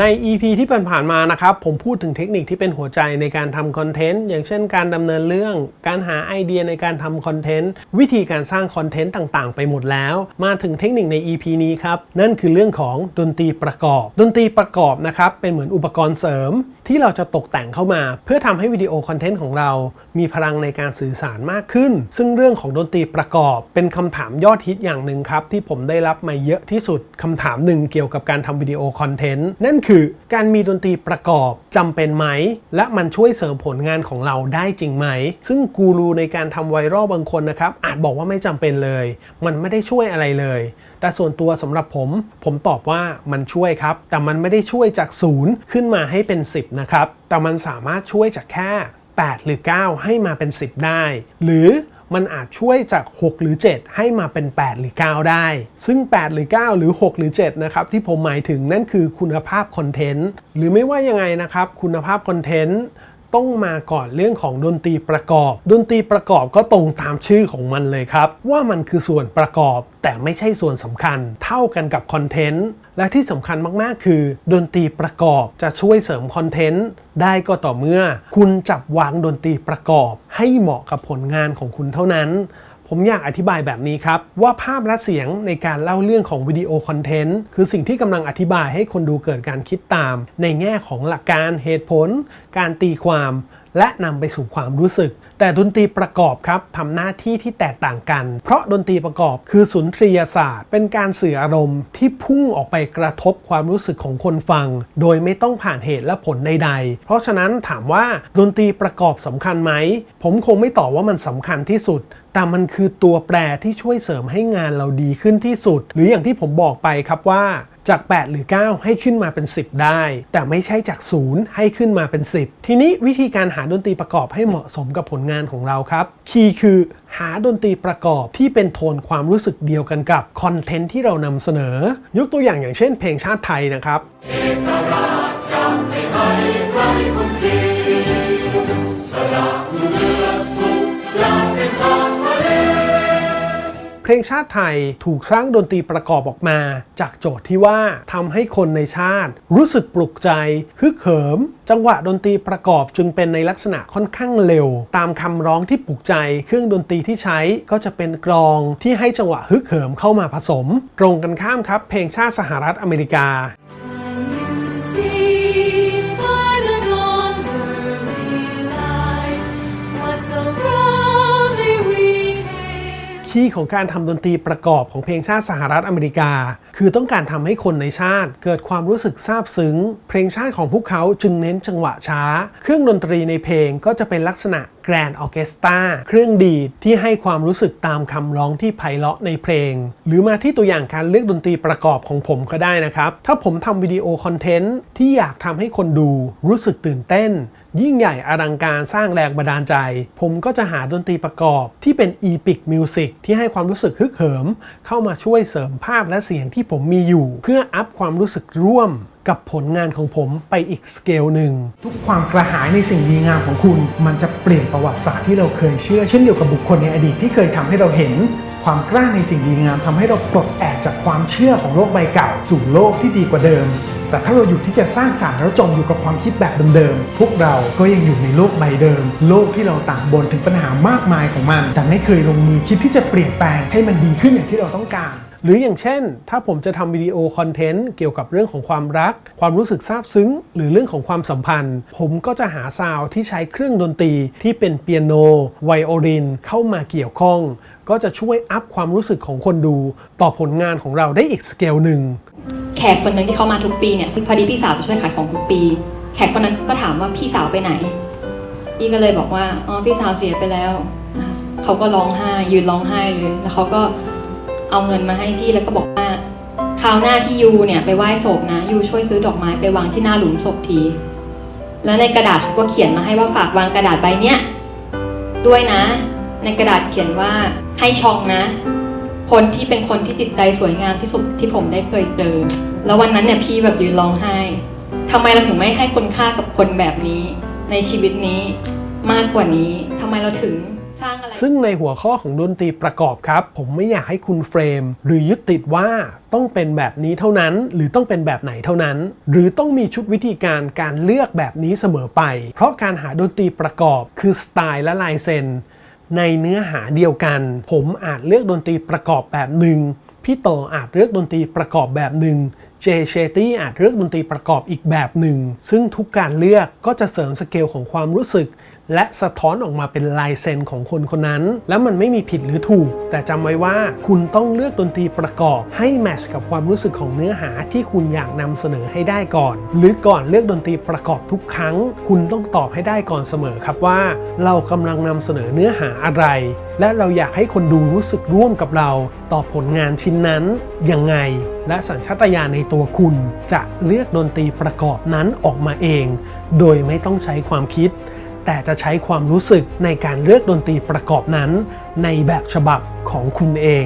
ใน EP ที่ผ่านๆมานะครับ ผมพูดถึงเทคนิคที่เป็นหัวใจในการทำคอนเทนต์อย่างเช่นการดำเนินเรื่อง การหาไอเดียในการทำคอนเทนต์วิธีการสร้างคอนเทนต์ต่างๆ ไปหมดแล้ว มาถึงเทคนิคใน EP นี้ครับ นั่นคือเรื่องของดนตรีประกอบ ดนตรีประกอบนะครับ เป็นเหมือนอุปกรณ์เสริม ที่เราจะตกแต่งเข้ามา เพื่อทำให้วิดีโอคอนเทนต์ของเรา มีพลังในการสื่อสารมากขึ้น ซึ่งเรื่องของดนตรีประกอบ เป็นคำถามยอดฮิตอย่างหนึ่งครับที่ผมได้รับมาเยอะที่สุดคำถามหนึ่งเกี่ยวกับการทำวิดีโอคอนเทนต์นั่นคือการมีดนตรีประกอบจำเป็นไหม และมันช่วยเสริมผลงานของเราได้จริงไหม ซึ่งกูรูในการทำไวรัลบางคนนะครับ อาจบอกว่าไม่จำเป็นเลย มันไม่ได้ช่วยอะไรเลย แต่ส่วนตัวสำหรับผม ผมตอบว่ามันช่วยครับ แต่มันไม่ได้ช่วยจากศูนย์ขึ้นมาให้เป็น 10 นะครับ แต่มันสามารถช่วยจากแค่ 8 หรือ 9 ให้มาเป็น 10 ได้ หรือ มันอาจช่วยจาก 6 หรือ 7 ให้มาเป็น 8 หรือ 9 ได้ ซึ่ง 8 หรือ 9 หรือ 6 หรือ 7 นะครับ ที่ผมหมายถึงนั่นคือคุณภาพคอนเทนต์ หรือไม่ว่ายังไงนะครับ คุณภาพคอนเทนต์ ต้องมาก่อนเรื่องของดนตรีประกอบ ดนตรีประกอบก็ตรงตามชื่อของมันเลยครับ ว่ามันคือส่วนประกอบ แต่ไม่ใช่ส่วนสำคัญ เท่ากันกับคอนเทนต์และที่สำคัญมาก ๆ คือ ดนตรีประกอบจะช่วยเสริมคอนเทนต์ได้ก็ต่อเมื่อ คุณจับวางดนตรีประกอบ ให้เหมาะกับผลงานของคุณเท่านั้น ผมอยากอธิบายแบบนี้ครับ ว่าภาพและเสียงในการเล่าเรื่องของวิดีโอคอนเทนต์คือสิ่งที่กำลังอธิบายให้คนดูเกิดการคิดตาม ในแง่ของหลักการเหตุผล การตีความ และนำไปสู่ความรู้สึก แต่ดนตรีประกอบครับทำหน้าที่ที่แตกต่างกัน เพราะดนตรีประกอบคือสุนทรียศาสตร์ เป็นการสื่ออารมณ์ที่พุ่งออกไปกระทบความรู้สึกของคนฟัง โดยไม่ต้องผ่านเหตุและผลใดๆ เพราะฉะนั้นถามว่าดนตรีประกอบสำคัญไหม ผมคงไม่ตอบว่ามันสำคัญที่สุดแต่มันคือตัวแปรที่ช่วยเสริมให้งานเราดีขึ้นที่สุด หรืออย่างที่ผมบอกไปครับว่า จาก 8 หรือ 9 ให้ขึ้นมาเป็น 10 ได้ แต่ไม่ใช่จาก 0 ให้ขึ้นมาเป็น 10 ทีนี้วิธีการหาดนตรีประกอบให้เหมาะสมกับผลงานของเราครับ คีย์คือหาดนตรีประกอบที่เป็นโทนความรู้สึกเดียวกันกับคอนเทนต์ที่เรานำเสนอ ยกตัวอย่างอย่างเช่นเพลงชาติไทยนะครับเพลงชาติไทยถูกสร้างดนตรีประกอบออกมา จากโจทย์ที่ว่าทำให้คนในชาติ รู้สึกปลุกใจฮึกเหิม จังหวะดนตรีประกอบจึงเป็นในลักษณะค่อนข้างเร็ว ตามคำร้องที่ปลุกใจ เครื่องดนตรีที่ใช้ก็จะเป็นกรองที่ให้จังหวะฮึกเหิมเข้ามาผสม ตรงกันข้ามครับ เพลงชาติสหรัฐอเมริกา ที่ของการทำดนตรีประกอบของเพลงชาติสหรัฐอเมริกา คือต้องการทำให้คนในชาติ เกิดความรู้สึกซาบซึ้ง เพลงชาติของพวกเขาจึงเน้นจังหวะช้า เครื่องดนตรีในเพลงก็จะเป็นลักษณะแกรนด์ออเคสตราเครื่องดีดที่ให้ความรู้สึกตามคำร้องที่ไพเราะในเพลง หรือมาที่ตัวอย่างการเลือกดนตรีประกอบของผมก็ได้นะครับ ถ้าผมทำวิดีโอคอนเทนต์ที่อยากทำให้คนดูรู้สึกตื่นเต้น ยิ่งใหญ่อลังการสร้างแรงบันดาลใจ ผมก็จะหาดนตรีประกอบที่เป็น Epic Music ที่ให้ความรู้สึกฮึกเหิม เข้ามาช่วยเสริมภาพและเสียงที่ผมมีอยู่ เพื่ออัพความรู้สึกร่วมกับผลงานของผมไปอีกสเกลหนึ่งทุกความกระหายในสิ่งดีงามของคุณ มันจะเปลี่ยนประวัติศาสตร์ที่เราเคยเชื่อ เช่นเดียวกับบุคคลในอดีตที่เคยทำให้เราเห็น ความกล้าในสิ่งดีงามทำให้เราปลดแอกจากความเชื่อของโลกใบเก่า สู่โลกที่ดีกว่าเดิม แต่ถ้าเราหยุดที่จะสร้างสรรค์แล้วจมอยู่กับความคิดแบบเดิมๆพวกเราก็ยังอยู่ในโลกใบเดิม โลกที่เราต่างบนถึงปัญหามากมายของมัน แต่ไม่เคยลงมือคิดที่จะเปลี่ยนแปลงให้มันดีขึ้นอย่างที่เราต้องการ หรืออย่างเช่น ถ้าผมจะทำวิดีโอคอนเทนต์เกี่ยวกับเรื่องของความรัก ความรู้สึกซาบซึ้ง หรือเรื่องของความสัมพันธ์ ผมก็จะหาซาวที่ใช้เครื่องดนตรีที่เป็นเปียโน ไวโอลิน เข้ามาเกี่ยวข้อง ก็จะช่วยอัพความรู้สึกของคนดู ต่อผลงานของเราได้อีกสเกลหนึ่งแขกคนหนึ่งที่เขามาทุกปีเนี่ยพอดีพี่สาวจะช่วยขายของทุกปี แขกคนนั้นก็ถามว่าพี่สาวไปไหนพี่ก็เลยบอกว่าอ๋อพี่สาวเสียไปแล้วเขาก็ร้องไห้ยืนร้องไห้เลยแล้วเขาก็ เอาเงินมาให้พี่แล้วก็บอกว่าคราวหน้าที่ยูเนี่ยไปไหว้ศพนะยูช่วยซื้อดอกไม้ไปวางที่หน้าหลุมศพที แล้วในกระดาษเขาก็เขียนมาให้ว่าฝากวางกระดาษใบเนี้ยด้วยนะ ในกระดาษเขียนว่าให้ชองนะ คนที่เป็นคนที่จิตใจสวยงามที่สุดที่ผมได้เคยเจอ แล้ววันนั้นเนี่ยพี่แบบยืนร้องไห้ทำไมเราถึงไม่ให้คุณค่ากับคนแบบนี้ ในชีวิตนี้มากกว่านี้ทำไมเราถึง สร้างอะไร ซึ่งในหัวข้อของดนตรีประกอบครับ ผมไม่อยากให้คุณเฟรม หรือยึดติดว่าต้องเป็นแบบนี้เท่านั้น หรือต้องเป็นแบบไหนเท่านั้น หรือต้องมีชุดวิธีการการเลือกแบบนี้เสมอไป เพราะการหาดนตรีประกอบคือสไตล์และลายเซ็นในเนื้อหาเดียวกัน ผมอาจเลือกดนตรีประกอบแบบหนึ่งพี่โตอาจเลือกดนตรีประกอบแบบหนึ่งเจเชตี้อาจเลือกดนตรีประกอบอีกแบบหนึ่ง ซึ่งทุกการเลือกก็จะเสริมสเกลของความรู้สึก และสะท้อนออกมาเป็นลายเซ็นของคนคนนั้น แล้วมันไม่มีผิดหรือถูก แต่จำไว้ว่าคุณต้องเลือกดนตรีประกอบให้แมชกับความรู้สึกของเนื้อหาที่คุณอยากนำเสนอให้ได้ก่อน หรือก่อนเลือกดนตรีประกอบทุกครั้ง คุณต้องตอบให้ได้ก่อนเสมอครับว่า เรากำลังนำเสนอเนื้อหาอะไร และเราอยากให้คนดูรู้สึกร่วมกับเรา ต่อผลงานชิ้นนั้นยังไง และสัญชาตญาณในตัวคุณ จะเลือกดนตรีประกอบนั้นออกมาเอง โดยไม่ต้องใช้ความคิด แต่จะใช้ความรู้สึกในการเลือกดนตรีประกอบนั้น ในแบบฉบับของคุณเอง